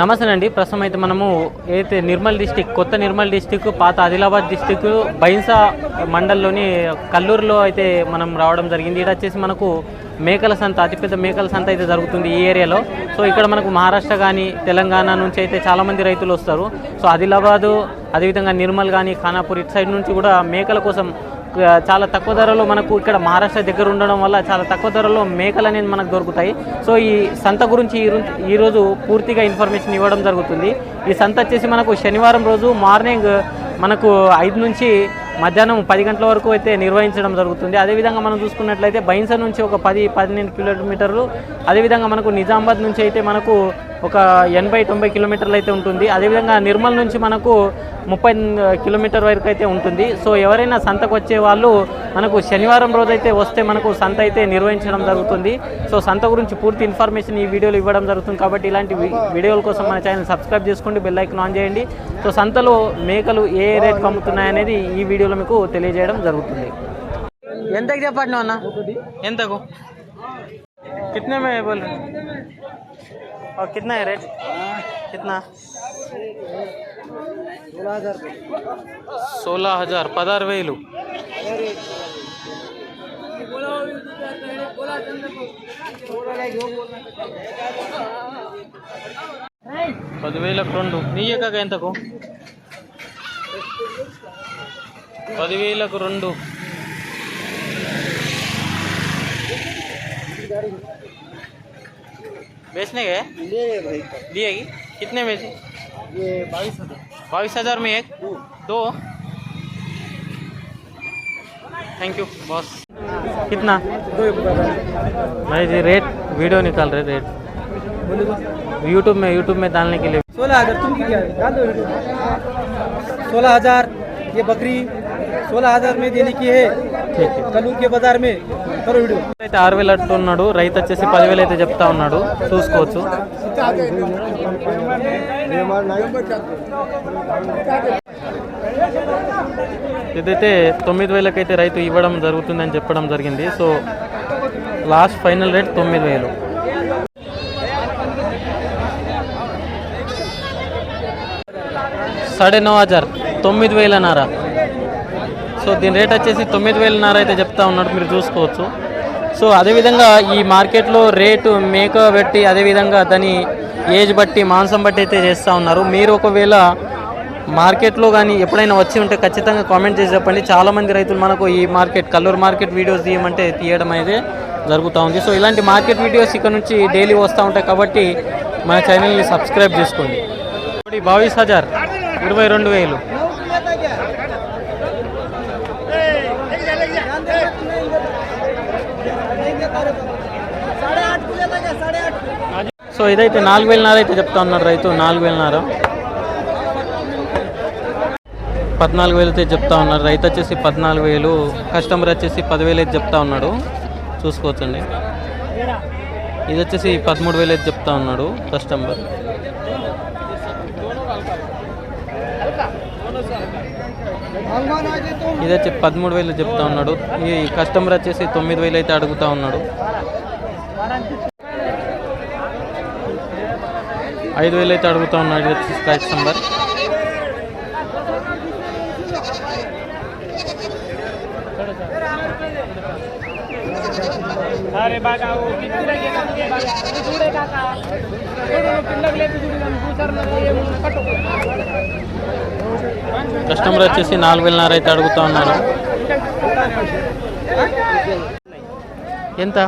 నమస్తే అండి. ప్రస్తుతం అయితే మనము ఏదైతే నిర్మల్ డిస్టిక్ కొత్త నిర్మల్ డిస్టిక్ పాత ఆదిలాబాద్ డిస్టిక్ బైన్సా మండల్లోని కల్లూరులో అయితే మనం రావడం జరిగింది. ఇక్కడ వచ్చేసి మనకు మేకల సంత అతిపెద్ద మేకల సంత అయితే జరుగుతుంది ఈ ఏరియాలో. సో ఇక్కడ మనకు మహారాష్ట్ర కానీ తెలంగాణ నుంచి అయితే చాలామంది రైతులు వస్తారు. సో ఆదిలాబాదు అదేవిధంగా నిర్మల్ కానీ ఖానాపూర్ ఇటు సైడ్ నుంచి కూడా మేకల కోసం చాలా తక్కువ ధరలో మనకు ఇక్కడ మహారాష్ట్ర దగ్గర ఉండడం వల్ల చాలా తక్కువ ధరలో మేకలు అనేది మనకు దొరుకుతాయి. సో ఈ సంత గురించి ఈ పూర్తిగా ఇన్ఫర్మేషన్ ఇవ్వడం జరుగుతుంది. ఈ సంత వచ్చేసి మనకు శనివారం రోజు మార్నింగ్ మనకు ఐదు నుంచి మధ్యాహ్నం పది గంటల వరకు అయితే నిర్వహించడం జరుగుతుంది. అదేవిధంగా మనం చూసుకున్నట్లయితే బైన్స నుంచి ఒక పది పదిహేను కిలోమీటర్లు అదేవిధంగా మనకు నిజామాబాద్ నుంచి అయితే మనకు ఒక ఎనభై తొంభై కిలోమీటర్లు అయితే ఉంటుంది. అదేవిధంగా నిర్మల్ నుంచి మనకు ముప్పై కిలోమీటర్ వరకు అయితే ఉంటుంది. సో ఎవరైనా సంతకు వచ్చే వాళ్ళు మనకు శనివారం రోజైతే వస్తే మనకు సంత అయితే నిర్వహించడం జరుగుతుంది. సో సంత గురించి పూర్తి ఇన్ఫర్మేషన్ ఈ వీడియోలు ఇవ్వడం జరుగుతుంది కాబట్టి ఇలాంటి వీడియోల కోసం మన ఛానల్ సబ్స్క్రైబ్ చేసుకోండి బెల్ ఐకన్ ఆన్ చేయండి. సో సంతలో మేకలు ఏ రేట్కి అమ్ముతున్నాయనేది ఈ వీడియోలో మీకు తెలియజేయడం జరుగుతుంది. ఎంతకు చెప్పండి అన్న? ఎంతకు? కిట్నే బోల్ और कितना है रेट कितना सोलह हजार पदार वेलू పదివేలకు రెండు నీయక ఎంతకు పదివేలకు రెండు बेचने गए ले भाई। दिएगी कितने में से? ये बाईस हज़ार। बाईस हज़ार में एक? दो? थैंक यू बॉस कितना? दो भाई जी रेट वीडियो निकाल रहे रेट यूट्यूब में यूट्यूब में डालने के लिए. सोलह हज़ार तुम क्या डाल दो सोलह हज़ार ये बकरी। सोलह हजार में देने की है ठीक है कलूर के बाजार में करो वीडियो అయితే ఆరు వేలు అంటున్నాడు రైతు వచ్చేసి పదివేలు అయితే చెప్తా ఉన్నాడు చూసుకోవచ్చు ఇదైతే తొమ్మిది వేలకైతే రైతు ఇవ్వడం జరుగుతుందని చెప్పడం జరిగింది సో లాస్ట్ ఫైనల్ రేట్ తొమ్మిది వేలు సాడే నో హజార్ తొమ్మిది వేలన్నర సో దీని రేట్ వచ్చేసి తొమ్మిది వేలన్నర అయితే చెప్తా ఉన్నాడు మీరు చూసుకోవచ్చు. సో అదేవిధంగా ఈ మార్కెట్లో రేటు మేక బట్టి అదేవిధంగా దాని ఏజ్ బట్టి మాంసం బట్టి అయితే చేస్తూ ఉన్నారు. మీరు ఒకవేళ మార్కెట్లో కానీ ఎప్పుడైనా వచ్చి ఉంటే ఖచ్చితంగా కామెంట్ చేసి చెప్పండి. చాలామంది రైతులు మనకు ఈ మార్కెట్ కల్లూరు మార్కెట్ వీడియోస్ తీయమంటే తీయడం అయితే జరుగుతూ ఉంది. సో ఇలాంటి మార్కెట్ వీడియోస్ ఇక్కడ నుంచి డైలీ వస్తూ ఉంటాయి కాబట్టి మన ఛానల్ని సబ్స్క్రైబ్ చేసుకోండి. బావీస్ హజార్ ఇరవై రెండు వేలు. సో ఇదైతే నాలుగు వేలన్నర అయితే చెప్తా ఉన్నారు రైతు నాలుగు వేలన్నర పద్నాలుగు వేలు అయితే చెప్తా ఉన్నారు. రైతు వచ్చేసి పద్నాలుగు వేలు కస్టమర్ వచ్చేసి పదివేలు అయితే చెప్తా ఉన్నాడు. చూసుకోవచ్చండి. ఇది వచ్చేసి పదమూడు వేలు అయితే చెప్తా ఉన్నాడు కస్టమర్. ఇదైతే పదమూడు వేలు చెప్తా ఉన్నాడు. ఈ కస్టమర్ వచ్చేసి తొమ్మిది వేలు అయితే అడుగుతా ఉన్నాడు. ఐదు వేలు అయితే అడుగుతా ఉన్నాడు ఇది వచ్చేసి కస్టమర్. అరే బాగా చూడే పిల్లలు లేదు కస్టమర్ వచ్చేసి నాలుగు వేలన్నర అయితే అడుగుతా ఉన్నారు. ఎంత?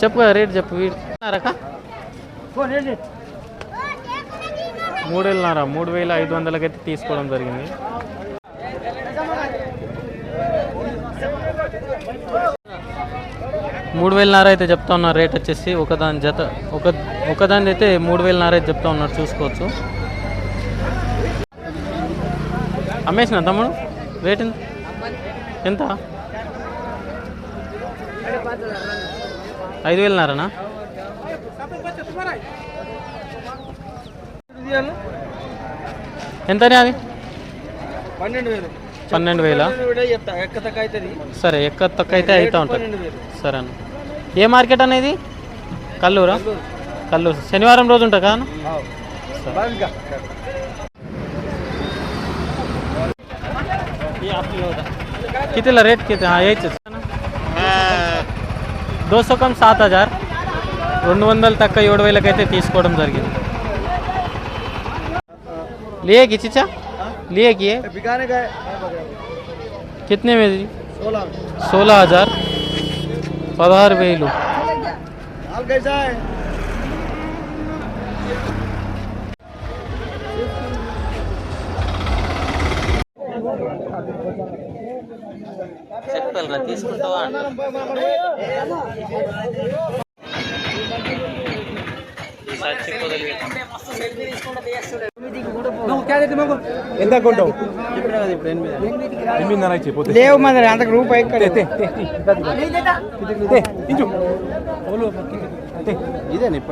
చెప్పు కదా రేట్ చెప్పు వీడున్నారకా మూడు వేలన్నర మూడు వేల ఐదు వందలకైతే తీసుకోవడం జరిగింది. మూడు వేలన్నర అయితే చెప్తా ఉన్నారు రేట్ వచ్చేసి ఒకదాని జత ఒక ఒకదాని అయితే మూడు వేలన్నర అయితే చెప్తా ఉన్నారు చూసుకోవచ్చు. అమ్మేసిన తమ్ముడు? రేట్ ఎంత? ఐదు వేలన్నారనా ఎంతనే అది? పన్నెండు వేలు. పన్నెండు వేల పన్నెండు వేలే చెప్తా ఎక్క తక్కువ అవుతుంది సరే ఎక్క తక్కువ అయితే అవుతా ఉంటుంది పన్నెండు వేలు సరే అన్న ఏ మార్కెట్ అనేది కల్లూరా కల్లూరు శనివారం రోజు ఉంటా కాను कितीला रेट किती हा यायचंच దో సో కమ్ సాత్ హజార్ రెండు వందలు తక్కువ ఏడు వేలకైతే తీసుకోవడం జరిగింది లియేకి చిచ్చా లియేకి ये? बिकाने का है कितने में जी सोलह सोलह हजार పదహారు వేలు माल कैसा है చెప్పాలరా తీసుకుంటావా क्या देते मगो ఎంత కొంటావు ఎనిమిదిన్నర పోతే లేవు మరి అంతకు రూపాయి ఇంచు ఇదే ఇప్పుడు